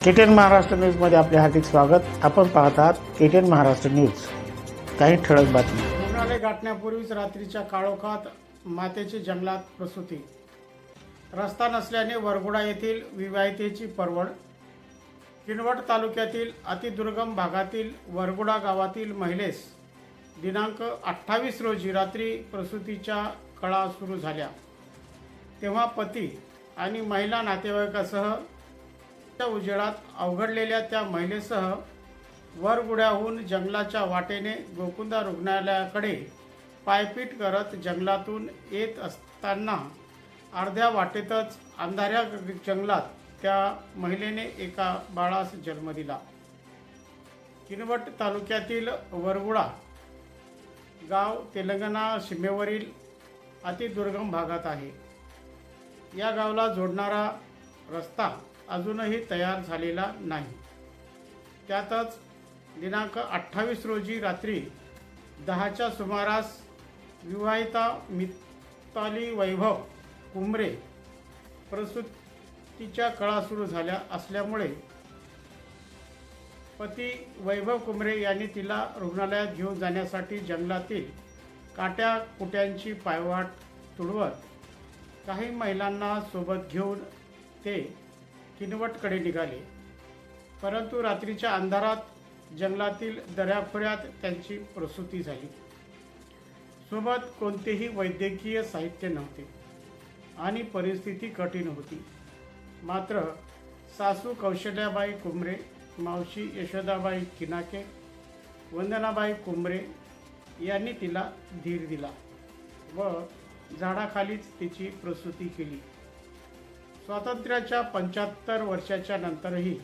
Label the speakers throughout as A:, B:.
A: केटेन महाराष्ट्र न्यूजमध्ये आपले हार्दिक स्वागत. आपण पाहत आहात केटीएन महाराष्ट्र न्यूज. काही ठळक बातमी
B: रुग्णालय गाठण्यापूर्वीच रात्रीच्या काळोखात मातेची जंगलात प्रसूती. रस्ता नसल्याने वरगुडा येथील विवाहितेची परवड. किनवट तालुक्यातील अतिदुर्गम भागातील वरगुडा गावातील महिलेस दिनांक अठ्ठावीस रोजी रात्री प्रसूतीच्या कळा सुरू झाल्या. तेव्हा पती आणि महिला नातेवाईकासह त्या उजेडात अवघडलेल्या त्या महिलेसह वरगुड्याहून जंगलाच्या वाटेने गोकुंदा रुग्णालयाकडे पायपीट करत जंगलातून येत असताना अर्ध्या वाटेतच अंधाऱ्या जंगलात त्या महिलेने एका बाळास जन्म दिला. किनवट तालुक्यातील वरगुडा गाव तेलंगणा सीमेवरील अतिदुर्गम भागात आहे. या गावाला जोडणारा रस्ता अजूनही तयार झालेला नाही. त्यातच दिनांक अठ्ठावीस रोजी रात्री दहाच्या सुमारास विवाहिता मिताली वैभव कुंबरे प्रसूतीच्या कळा सुरू झाल्या असल्यामुळे पती वैभव कुंबरे यांनी तिला रुग्णालयात घेऊन जाण्यासाठी जंगलातील काट्या कुट्यांची पायवाट तुडवत काही महिलांना सोबत घेऊन ते किनवटकडे निघाले. परंतु रात्रीच्या अंधारात जंगलातील दऱ्याखोऱ्यात त्यांची प्रसूती झाली. सोबत कोणतेही वैद्यकीय साहित्य नव्हते आणि परिस्थिती कठीण होती. मात्र सासू कौशल्याबाई कुंबरे मावशी यशोदाबाई किनाके वंदनाबाई कुंबरे यांनी तिला धीर दिला व झाडाखालीच तिची प्रसूती केली. स्वातंत्र्याच्या पंच्याहत्तर वर्षाच्या नंतरही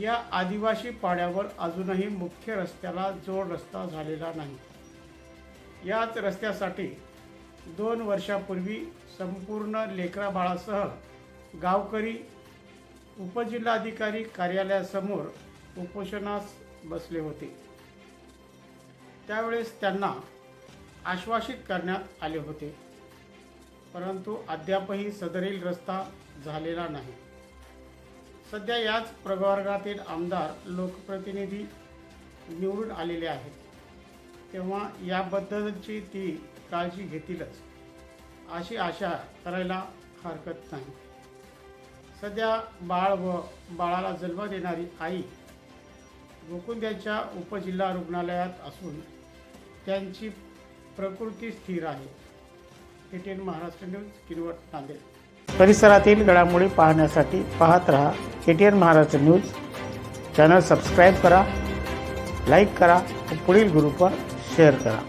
B: या आदिवासी पाड्यावर अजूनही मुख्य रस्त्याला जोड रस्ता झालेला नाही. याच रस्त्यासाठी दोन वर्षापूर्वी संपूर्ण लेकरा बाळासह गावकरी उपजिल्हाधिकारी कार्यालयासमोर उपोषणास बसले होते. त्यावेळेस त्यांना आश्वासित करण्यात आले होते. परंतु अद्यापही सदरील रस्ता झालेला नाही. सध्या याच प्रवर्गातील आमदार लोकप्रतिनिधी निवडून आलेले आहेत. तेव्हा याबद्दलची ती काळजी घेतीलच अशी आशा करायला हरकत नाही. सध्या बाळ व बाळाला जन्म देणारी आई गोकुंद्याच्या उपजिल्हा रुग्णालयात असून त्यांची प्रकृती स्थिर आहे. ATN Maharashtra news Kinwat Nanded.
A: परिसरातील घडामोडी पाहण्यासाठी पाहत रहा ATN Maharashtra news. Channel subscribe करा लाईक करा व पुढील ग्रुपवर शेअर करा.